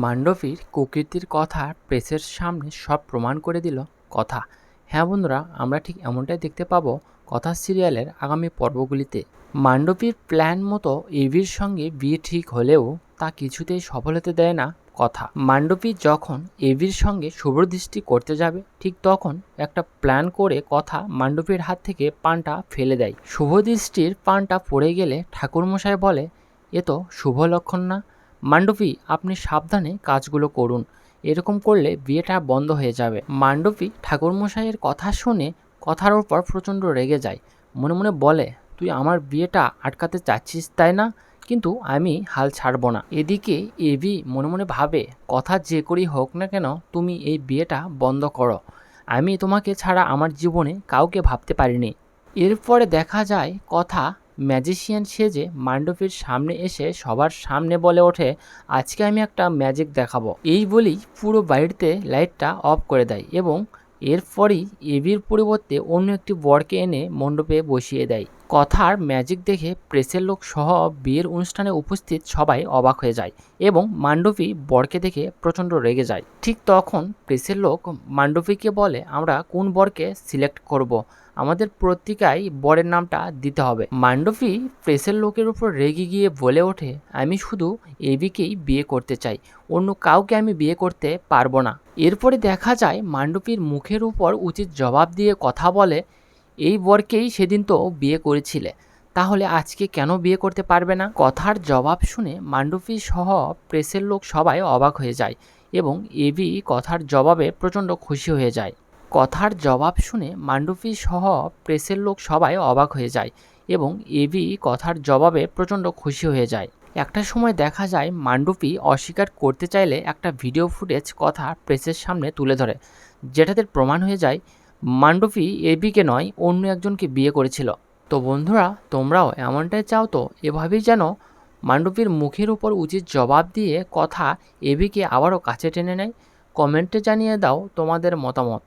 মান্ডবীর কুকীর্তির কথা প্রেসের সামনে সব প্রমাণ করে দিল কথা। হ্যাঁ বন্ধুরা, আমরা ঠিক এমনটাই দেখতে পাবো কথা সিরিয়ালের আগামী পর্বগুলিতে। মান্ডবীর প্ল্যান মতো এভির সঙ্গে বিয়ে ঠিক হলেও তা কিছুতেই সফল হতে দেয় না কথা। মান্ডবী যখন এভির সঙ্গে শুভদৃষ্টি করতে যাবে, ঠিক তখন একটা প্ল্যান করে কথা মান্ডবীর হাত থেকে পানটা ফেলে দেয়। শুভদৃষ্টির পানটা পড়ে গেলে ঠাকুরমশাই বলে, এ তো শুভ লক্ষণ না। মান্ডবী আপনি সাবধানে কাজগুলো করুন। এরকম করলে বিয়েটা বন্ধ হয়ে যাবে। মান্ডবী ঠাকুরমশাইয়ের কথা শুনে কথার ওপর প্রচণ্ড রেগে যায়। মনে মনে বলে, তুই আমার বিয়েটা আটকাতে চাচ্ছিস তাই না? কিন্তু আমি হাল ছাড়বো না। এদিকে এবি মনে মনে ভাবে, কথা যে করেই হোক না কেন, তুমি এই বিয়েটা বন্ধ করো। আমি তোমাকে ছাড়া আমার জীবনে কাউকে ভাবতে পারিনি। এরপরে দেখা যায়, কথা ম্যাজিশিয়ান সেজে মান্ডবীর সামনে এসে সবার সামনে বলে ওঠে, আজকে আমি একটা ম্যাজিক দেখাবো। এই বলেই পুরো বাড়িতে লাইটটা অফ করে দেয় এবং এরপরই এবির পরিবর্তে অন্য একটি বরকে এনে মণ্ডপে বসিয়ে দেয়। কথার ম্যাজিক দেখে প্রেসের লোক সহ বিয়ের অনুষ্ঠানে উপস্থিত সবাই অবাক হয়ে যায় এবং মান্ডবী বরকে দেখে প্রচণ্ড রেগে যায়। ঠিক তখন প্রেসের লোক মান্ডবীকে বলে, আমরা কোন বরকে সিলেক্ট করব। আমাদের পত্রিকায় বরের নামটা দিতে হবে। মান্ডবী প্রেসের লোকের উপর রেগে গিয়ে বলে ওঠে, আমি শুধু এবিকেই বিয়ে করতে চাই, অন্য কাউকে আমি বিয়ে করতে পারব না। এরপরে দেখা যায় মান্ডবীর মুখের উপর উচিত জবাব দিয়ে কথা বলে এই বরকেই সেদিন তো বিয়ে করেছিলে। তাহলে আজকে কেন বিয়ে করতে পারবে না? কথার জবাব শুনে মান্ডবী সহ প্রেসের লোক সবাই অবাক হয়ে যায় এবং এবি কথার জবাবে প্রচণ্ড খুশি হয়ে যায়। কথার জবাব শুনে মান্ডবী সহ প্রেসের লোক সবাই অবাক হয়ে যায় এবং এবি কথার জবাবে প্রচণ্ড খুশি হয়ে যায়। একটা সময় দেখা যায় মান্ডবী অস্বীকার করতে চাইলে একটা ভিডিও ফুটেজ কথা প্রেসের সামনে তুলে ধরে, যেটাতে প্রমাণ হয়ে যায় মান্ডবী এবিকে নয়, অন্য একজনকে বিয়ে করেছিল। তো বন্ধুরা, তোমরাও এমনটাই চাও তো? এভাবেই যেন মান্ডবীর মুখের উপর উচিত জবাব দিয়ে কথা এবিকে আবারও কাছে টেনে নেয়। কমেন্টে জানিয়ে দাও তোমাদের মতামত।